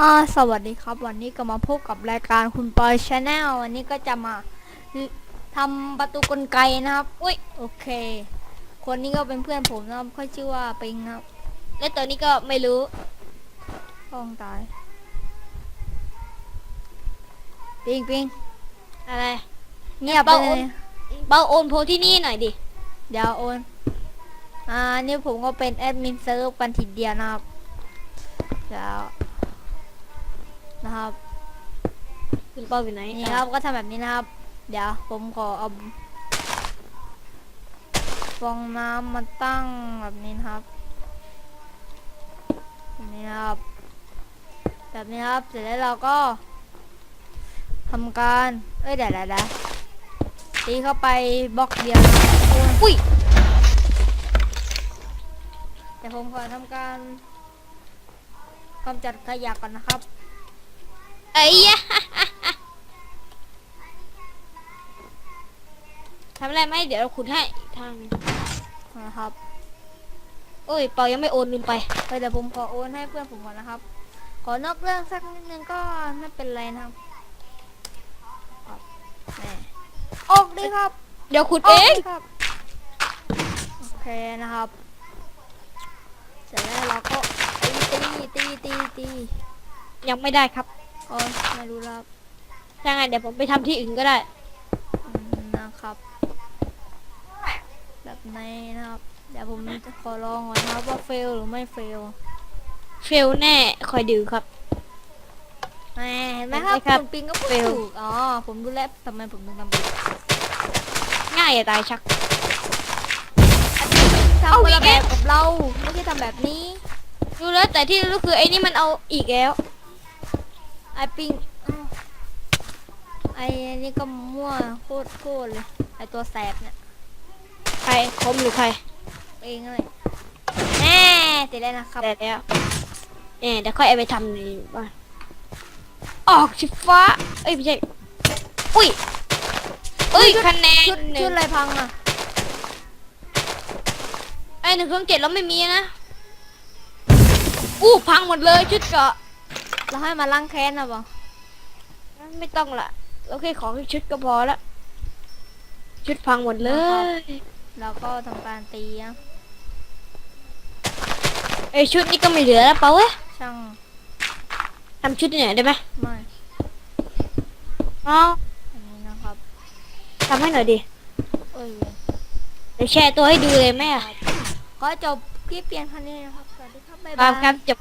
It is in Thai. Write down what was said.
อ่าสวัสดีครับ วันนี้ก็มาพบกับรายการคุณปอยชาแนลวันนี้ก็จะมาทำประตูกลไกนะครับ อุ้ยโอเค คนนี้ก็เป็นเพื่อนผมนะครับเขาชื่อว่าปิงครับ และตัวนี้ก็ไม่รู้ห้องตายปิงปิงอะไรเงียบไปเบาเลโอนยเบาโอนโพที่นี่หน่อยดิเดี๋ยวโอนอ่านี่ผมก็เป็นแอดมินเซิร์ฟกันทีเดียวนะครับแล้ว นะครับคุณเป้าอยู่ไหนนี่ครับก็ทำแบบนี้นะครับ เดี๋ยวผมขอเอาฟองน้ำมาตั้งแบบนี้นะครับแบบนี้นะครับ แบบนี้ครับ เสร็จแล้วเราก็ทำการ เอ้ยเดี๋ยวเดี๋ยวเดี๋ยวตีเข้าไปบล็อกเดียวนะครับโอ้ยอุ้ยแต่ผมขอทำการกำจัดขยะก่อนนะครับ ไอ้ยะทำอะไรไหมเดี๋ยวเราขุดให้อีกทางหนึ่งนะครับ โอ้ยเปายังไม่โอนลืมไป เอ้ยเดี๋ยวผมขอโอนให้เพื่อนผมก่อนนะครับ ขอนอกเรื่องสักนิดนึงก็ไม่เป็นไรนะครับครับแหม่ออกดีครับเดี๋ยวขุดอเออกง ดีครับ โอเคนะครับ เสร็จแล้วเราก็ตีตีตีตีตียังไม่ได้ครับ โอ้ยไม่รู้แล้วครับถ้าไงนเดี๋ยวผมไปทำที่อื่นก็ได้อืมนะครับแบบนี้นะครับ เดี๋ยวผมจะขอลองก่อนนะครับว่าเฟลหรือไม่เฟลเฟลแน่คอยดูครับแหมเห็นไหมครับเห็นไหมครับคุณปิงก็พูดเฟลถูกอ๋อผมรู้แล้วทำไมผมถึงทำผิดง่ายอย่าตายชักทำเอาคนอีละกแบแล้วบกับเราไม่ใช่ทำแบบนี้ รู้แล้วแต่ที่รู้คือไอ้นี่มันเอาอีกแล้ว ไอปิงอ้าวไออันนี่ก็มั่วโคตรโคตรเลย ไอตัวแสบเนี่ย ใครคมหรือใครเองเลยแน่เสร็จแล้วนะครับ แต่แล้วเนี่ยเดี๋ยวค่อยเอาไปทำในบ้านออกสิฟ้า เอ้ยไม่ใช่ อุ้ยเอ้ยคะแนนชุดหนึ่ชุงดอะไรพังอะ ไอ้หนึ่งเครื่องเจ็ดแล้วไม่มีนะอู้พังหมดเลยชุดเกาะ เราให้มาล้างแค้นนะบอไม่ต้องละเราแค่ขอแค่ชุดก็พอละ ชุดพังหมดเลย เราก็ทำการตีนะไอยชุดนี้ก็ไม่เหลือแล้วเปล่าเว้ยช่างทำชุดที่ไหนได้ไหมไม่อ๋ออันนี้นะครับทำให้หน่อยดิเอ้ยเดี๋ยวแชร์ตัวให้ดูเลยแม่ขอจบคลิปเพียงเท่านี้นะครับสวัสดีครับบ๊ายบาบางยครับจบ